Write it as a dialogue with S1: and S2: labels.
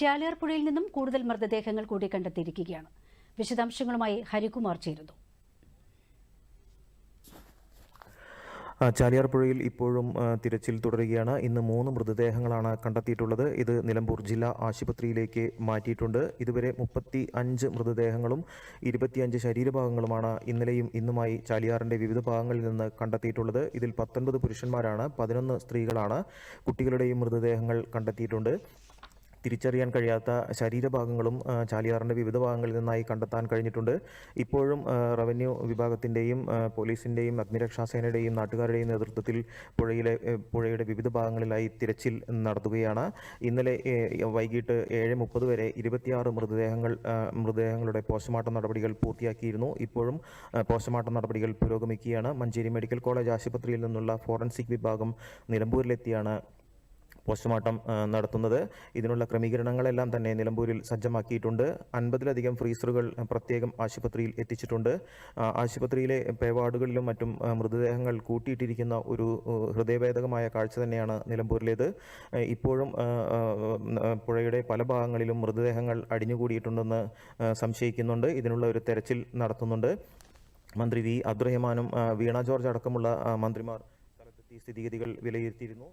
S1: ചാലിയാർപ്പുഴയിൽ നിന്നും കൂടുതൽ മൃതദേഹങ്ങൾ കൂടി കണ്ടെത്തിയിരിക്കുകയാണ്. വിശദാംശങ്ങളുമായി ഹരികുമാർ ചേരുന്നു.
S2: ചാലിയാർ ചാലിയാർപ്പുഴയിൽ ഇപ്പോഴും തിരച്ചിൽ തുടരുകയാണ്. ഇന്ന് മൂന്ന് മൃതദേഹങ്ങളാണ് കണ്ടെത്തിയിട്ടുള്ളത്. ഇത് നിലമ്പൂർ ജില്ലാ ആശുപത്രിയിലേക്ക് മാറ്റിയിട്ടുണ്ട്. ഇതുവരെ മുപ്പത്തി അഞ്ച് മൃതദേഹങ്ങളും ഇരുപത്തിയഞ്ച് ശരീരഭാഗങ്ങളുമാണ് ഇന്നലെയും ഇന്നുമായി ചാലിയാറിന്റെ വിവിധ ഭാഗങ്ങളിൽ നിന്ന് കണ്ടെത്തിയിട്ടുള്ളത്. ഇതിൽ പത്തൊൻപത് പുരുഷന്മാരാണ് പതിനൊന്ന് സ്ത്രീകളാണ് കുട്ടികളുടെയും മൃതദേഹങ്ങൾ കണ്ടെത്തിയിട്ടുണ്ട്. തിരിച്ചറിയാൻ കഴിയാത്ത ശരീരഭാഗങ്ങളും ചാലിയാറിന്റെ വിവിധ ഭാഗങ്ങളിൽ നിന്നായി കണ്ടെത്താൻ കഴിഞ്ഞിട്ടുണ്ട്. ഇപ്പോഴും റവന്യൂ വിഭാഗത്തിന്റെയും പോലീസിന്റെയും അഗ്നിരക്ഷാസേനയുടെയും നാട്ടുകാരുടെയും നേതൃത്വത്തിൽ പുഴയിലെ പുഴയുടെ വിവിധ ഭാഗങ്ങളിലായി തിരച്ചിൽ നടത്തുകയാണ്. ഇന്നലെ വൈകിട്ട് ഏഴ് മുപ്പത് വരെ ഇരുപത്തിയാറ് മൃതദേഹങ്ങൾ മൃതദേഹങ്ങളുടെ പോസ്റ്റ്മോർട്ടം നടപടികൾ പൂർത്തിയാക്കിയിരുന്നു. ഇപ്പോഴും പോസ്റ്റ്മോർട്ടം നടപടികൾ പുരോഗമിക്കുകയാണ്. മഞ്ചേരി മെഡിക്കൽ കോളേജ് ആശുപത്രിയിൽ നിന്നുള്ള ഫോറൻസിക് വിഭാഗം നിലമ്പൂരിലെത്തിയാണ്. പോസ്റ്റ്മോർട്ടം നടത്തുന്നത്. ഇതിനുള്ള ക്രമീകരണങ്ങളെല്ലാം തന്നെ നിലമ്പൂരിൽ സജ്ജമാക്കിയിട്ടുണ്ട്. അൻപതിലധികം ഫ്രീസറുകൾ പ്രത്യേകം ആശുപത്രിയിൽ എത്തിച്ചിട്ടുണ്ട്. ആശുപത്രിയിലെ പേവാർഡുകളിലും മറ്റും മൃതദേഹങ്ങൾ കൂട്ടിയിട്ടിരിക്കുന്ന ഒരു ഹൃദയഭേദകമായ കാഴ്ച തന്നെയാണ് നിലമ്പൂരിലേത്. ഇപ്പോഴും പുഴയുടെ പല ഭാഗങ്ങളിലും മൃതദേഹങ്ങൾ അടിഞ്ഞുകൂടിയിട്ടുണ്ടെന്ന് സംശയിക്കുന്നുണ്ട്. ഇതിനുള്ള ഒരു തെരച്ചിൽ നടത്തുന്നുണ്ട്. മന്ത്രി വി. അബ്ദുറഹ്മാനും വീണ ജോർജ് അടക്കമുള്ള മന്ത്രിമാർ സ്ഥലത്തെത്തി സ്ഥിതിഗതികൾ വിലയിരുത്തിയിരുന്നു.